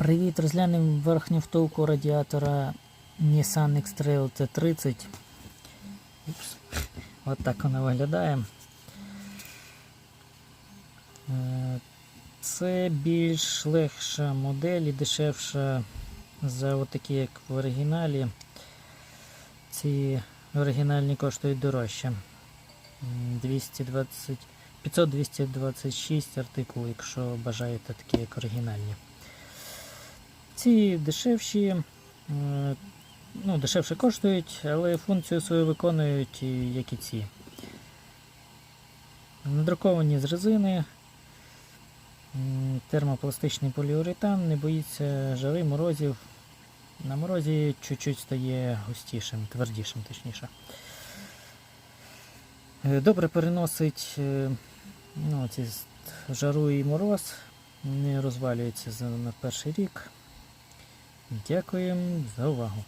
Привіт, розглянемо верхню втулку радіатора Nissan X-Trail T30. Упс. От так вона виглядає. Е, Це більш легша модель і дешевша за отакі, як в оригіналі. Ці оригінальні коштують дорожче. М, 220 500-226 артикул, якщо бажаєте такі як оригінальні. Ці дешевші, ну, дешевше коштують, але функцію свою виконують, як і ці. Надруковані з резини, термопластичний поліуретан, не боїться жари, морозів. На морозі чуть-чуть стає густішим, твердішим, точніше. Е, Добре переносить е, ну, ці жару і мороз, не розвалюється на перший рік. Дякуємо за увагу.